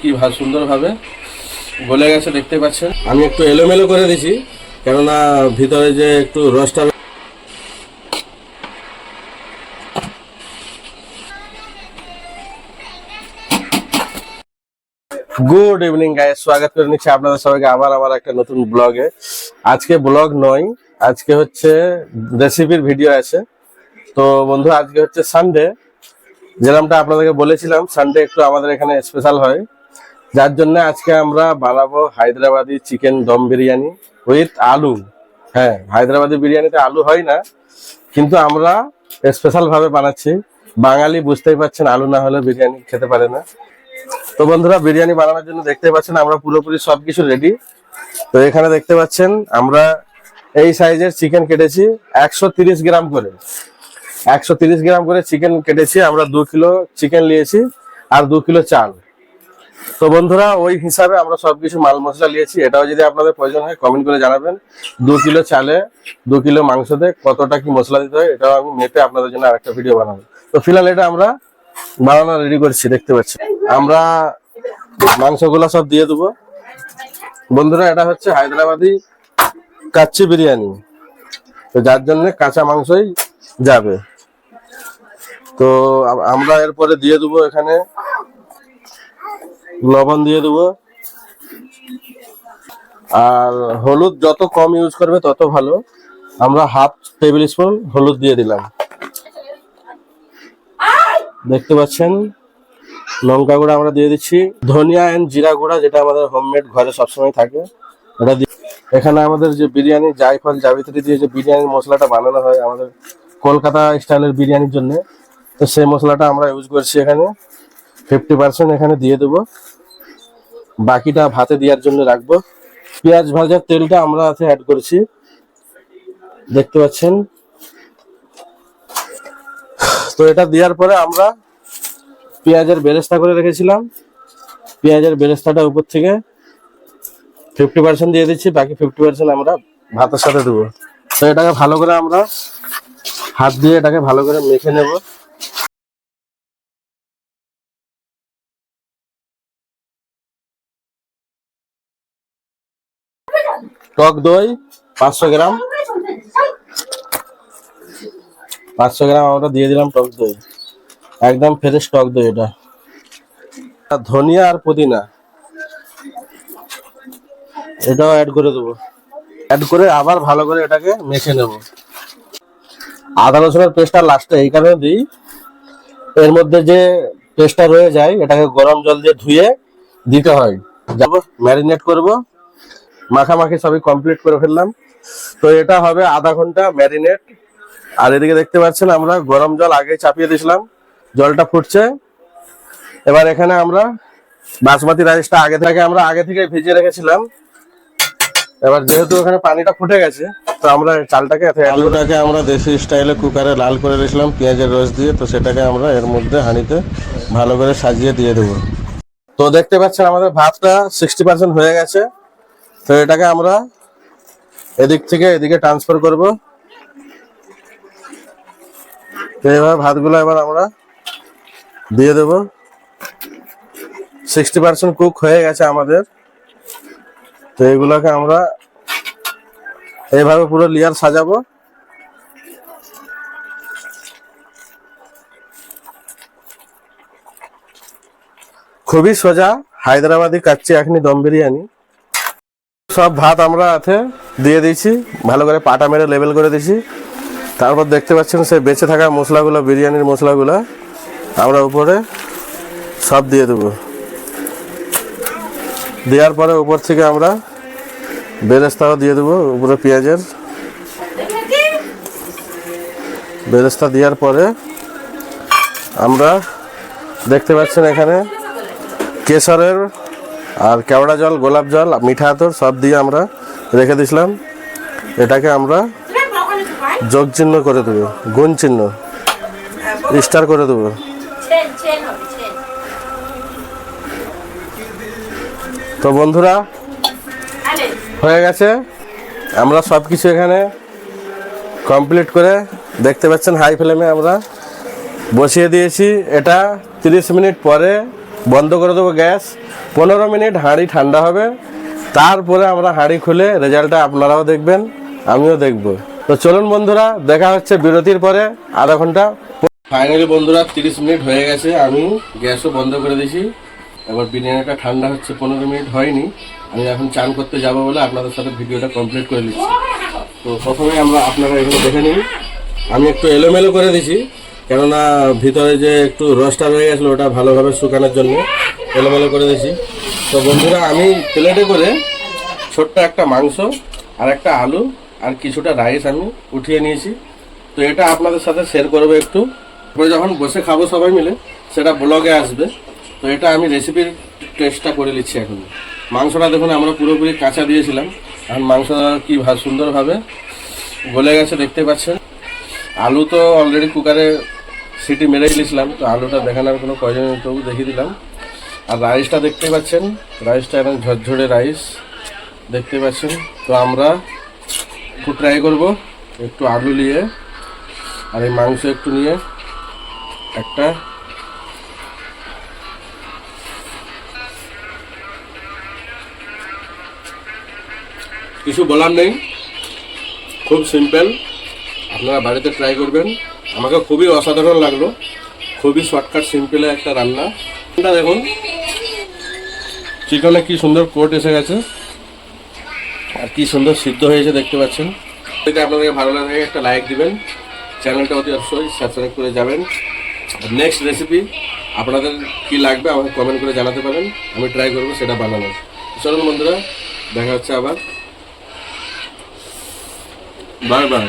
কি ভালো সুন্দরভাবে গলে গেছে দেখতে পাচ্ছেন? আমি একটু এলোমেলো করে দিছি কেননা ভিতরে যে একটু রসটা গুড ইভিনিং গাইস স্বাগত করে নিচ্ছি আপনাদের সবাইকে আবার আমার একটা নতুন ব্লগে। আজকে ব্লগ নয় আজকে হচ্ছে রেসিপির ভিডিও আছে। তো বন্ধু আজকে হচ্ছে সানডে যেরকমটা আপনাদেরকে বলেছিলাম সানডে একটু আমাদের এখানে স্পেশাল হয়। যার জন্য আজকে আমরা বানাবো হায়দ্রাবাদি চিকেন দম বিরিয়ানি উইথ আলু। হ্যাঁ হায়দ্রাবাদি বিরিয়ানিতে আলু হয় না, কিন্তু আমরা স্পেশাল ভাবে বানাচ্ছি। বাঙালি বুঝতেই পারছেন, আলু না হলে বিরিয়ানি খেতে পারে না। তো বন্ধুরা, বিরিয়ানি বানানোর জন্য দেখতে পাচ্ছেন আমরা পুরোপুরি সবকিছু রেডি তো এখানে দেখতে পাচ্ছেন, আমরা এই সাইজের চিকেন কেটেছি একশো গ্রাম করে। একশো গ্রাম করে চিকেন কেটেছি, আমরা দু কিলো চিকেন নিয়েছি আর দু কিলো চাল। তো বন্ধুরা, ওই হিসাবে আমরা সবকিছু মাল মশলা নিয়েছি। এটাও যদি আপনাদের প্রয়োজন হয় কমেন্ট করে জানাবেন। দু কিলো চালে, দু কিলো মাংসতে কতটা কি মশলা দিতে হয়, এটাও আমি মেপে আপনাদের জন্য আরেকটা ভিডিও বানাবো। তো ফিলহাল এটা আমরা বানানো রেডি করছি, দেখতে পাচ্ছি আমরা মাংসগুলো সব দিয়ে দেবো। বন্ধুরা, এটা হচ্ছে হায়দ্রাবাদি কাচ্চি বিরিয়ানি। তো যার জন্য কাঁচা মাংসই যাবে। তো আমরা এরপরে দিয়ে দেবো এখানে। লবণ দিয়ে দেবো। আর হলুদ যত কম ইউজ করবে তত ভালো। আমরা হাফ টেবিল স্পুন হলুদ দিয়ে দিলাম। দেখতে পাচ্ছেন? লঙ্কা গুঁড়া আমরা দিয়ে দিচ্ছি। ধনিয়া এন্ড জিরা গুঁড়া যেটা আমাদের হোমমেড ঘরে সবসময় থাকে দিয়ে এখানে আমাদের যে বিরিয়ানি, জায়ফল, জাবিত্রী দিয়ে যে বিরিয়ানির মশলাটা বানানো হয় আমাদের কলকাতা স্টাইলের বিরিয়ানির জন্য তো সেই মশলাটা আমরা ইউজ করছি এখানে। ফিফটি পার্সেন্ট এখানে দিয়ে দেবো। বাকিটা ভাতে দেওয়ার জন্য রাখব। পেঁয়াজ ভাজার তেলটা আমরা অ্যাড করছি। দেখতে পাচ্ছেন? তো এটা দেওয়ার পরে আমরা পেঁয়াজের বেরেস্তা করে রেখেছিলাম। পেঁয়াজের বেরেস্তাটা উপর থেকে ফিফটি পার্সেন্ট দিয়ে দিচ্ছি, বাকি ফিফটি পার্সেন্ট আমরা ভাতের সাথে দেবো। তো এটাকে ভালো করে আমরা হাত দিয়ে এটাকে ভালো করে মেখে নেব। টক দই পাঁচশো গ্রাম। পাঁচশো গ্রাম আমরা দিয়ে দিলাম টক দই। একদম ফ্রেশ টক দই এটা। ধনিয়া আর পুদিনা। এটাও অ্যাড করে দেবো। অ্যাড করে আবার ভালো করে এটাকে মেখে নেব। আদা রসুনের পেস্টটা লাস্টে এই কারণে দিই। এর মধ্যে যে পেস্টটা রয়ে যায়, এটাকে গরম জল দিয়ে ধুয়ে দিতে হয়। যাব ম্যারিনেট করব। মাখামাখি সবই কমপ্লিট করে ফেললাম। তো এটা হবে আধা ঘণ্টা ম্যারিনেট আর এদিকে দেখতে পাচ্ছেন আমরা গরম জল আগে চাপিয়ে দিয়েছিলাম। জলটা ফুটছে। এবার এখানে আমরা বাসমতি রাইসটা আগে থেকে আমরা আগে থেকে ভিজিয়ে রেখেছিলাম। এবার যেহেতু ওখানে পানিটা ফুটে গেছে তো আমরা চালটাকে আলুটাকে আমরা দেশি স্টাইলে কুকারে লাল করে রেখেছিলাম পেঁয়াজের রস দিয়ে। তো সেটাকে আমরা এর মধ্যে হাঁড়িতে ভালো করে সাজিয়ে দিয়ে দেবো। তো দেখতে পাচ্ছেন আমাদের ভাতটা সিক্সটি পার্সেন্ট হয়ে গেছে। তো এটাকে আমরা এদিক থেকে এদিকে ট্রান্সফার করব। এবার ভাতগুলো এবার আমরা দিয়ে দেব। সিক্সটি পার্সেন্ট কুক হয়ে গেছে আমাদের। তো এগুলোকে আমরা এইভাবে পুরো লেয়ার সাজাবো। খুবই সোজা, হায়দ্রাবাদি কাচ্চি এখনি দম বিরিয়ানি। সব ভাত আমরা হাতে দিয়ে দিয়েছি, ভালো করে পাটা মেরে লেবেল করে দিয়েছি। তারপর দেখতে পাচ্ছেন সেই বেঁচে থাকা মশলাগুলো, বিরিয়ানির মশলাগুলো, আমরা উপরে সব দিয়ে দেবো। দেওয়ার পরে উপর থেকে আমরা বেরেস্তাও দিয়ে দেবো, উপরে পেঁয়াজের। বেরেস্তা দেওয়ার পরে আমরা দেখতে পাচ্ছেন এখানে কেশরের আর কেওড়া জল গোলাপ জল মিঠা আতর সব দিয়ে আমরা রেখে দিয়েছিলাম। এটাকে আমরা যোগ চিহ্ন করে দেবো গুণ চিহ্ন। স্টার করে দেবো। তো বন্ধুরা হয়ে গেছে। আমরা সব কিছু এখানে কমপ্লিট করে দেখতে পাচ্ছেন হাই ফ্লেমে আমরা বসিয়ে দিয়েছি। এটা তিরিশ মিনিট পরে বন্ধ করে দেবো গ্যাস। পনেরো মিনিট হাঁড়ি ঠান্ডা হবে। তারপরে আমরা হাঁড়ি খুলে রেজাল্টটা আপনারাও দেখবেন, আমিও দেখব। তো চলুন বন্ধুরা, দেখা হচ্ছে বিরতির পরে, আধা ঘণ্টা। ফাইনালি বন্ধুরা, তিরিশ মিনিট হয়ে গেছে, আমি গ্যাসও বন্ধ করে দিয়েছি। এবার বিরিয়ানিটা ঠান্ডা হচ্ছে, পনেরো মিনিট হয়নি। আমি এখন চান করতে যাব বলে আপনাদের সাথে ভিডিওটা কমপ্লিট করে নিচ্ছি। তো প্রথমে আমরা আপনারা এখানে দেখে নিন। আমি একটু এলোমেলো করে দিছি কেননা ভিতরে যে একটু রসটা রয়ে গেছিল, ওটা ভালোভাবে শুকানোর জন্য এলোমেলো করে দিয়েছি। তো বন্ধুরা, আমি প্লেটে করে ছোট্ট একটা মাংস আর একটা আলু আর কিছুটা রাইস আমি উঠিয়ে নিয়েছি। তো এটা আপনাদের সাথে শেয়ার করব একটু। পরে যখন বসে খাব সবাই মিলে, সেটা ব্লগে আসবে। তো এটা আমি রেসিপির টেস্টটা করে নিচ্ছি এখন। মাংসটা দেখুন, আমরা পুরোপুরি কাঁচা দিয়েছিলাম। এখন মাংসটা কী সুন্দরভাবে গলে গেছে, দেখতে পাচ্ছেন। আলু তো অলরেডি কুকারে সিটি মেরে দিয়েছিলাম তো আলুটা দেখানোর কোনো প্রয়োজন নেই, তবু দেখিয়ে দিলাম। আর রাইসটা দেখতে পাচ্ছেন, রাইসটা একদম ঝরঝরে রাইস, দেখতে পাচ্ছেন। তো আমরা একটু ট্রাই করব, একটু আলু নিয়ে, আর এই মাংস একটু নিয়ে, একটা। কিছু বলার নেই, খুব সিম্পল আপনারা বাড়িতে ট্রাই করবেন। আমাকে খুবই অসাধারণ লাগল। খুবই শর্টকাট সিম্পলে একটা রান্না। এটা দেখুন, চিকেনে কি সুন্দর কোট এসে গেছে। আর কি সুন্দর সিদ্ধ হয়েছে দেখতে পাচ্ছেন। যদি আপনাদেরকে ভালো লাগে, একটা লাইক দিবেন। চ্যানেলটা অতি অবশ্যই সাবস্ক্রাইব করে যাবেন। নেক্সট রেসিপি আপনাদের কি লাগবে আমাকে কমেন্ট করে জানাতে পারেন। আমি ট্রাই করব, সেটা বানানোর। চলুন বন্ধুরা, দেখা হচ্ছে আবার। Bye bye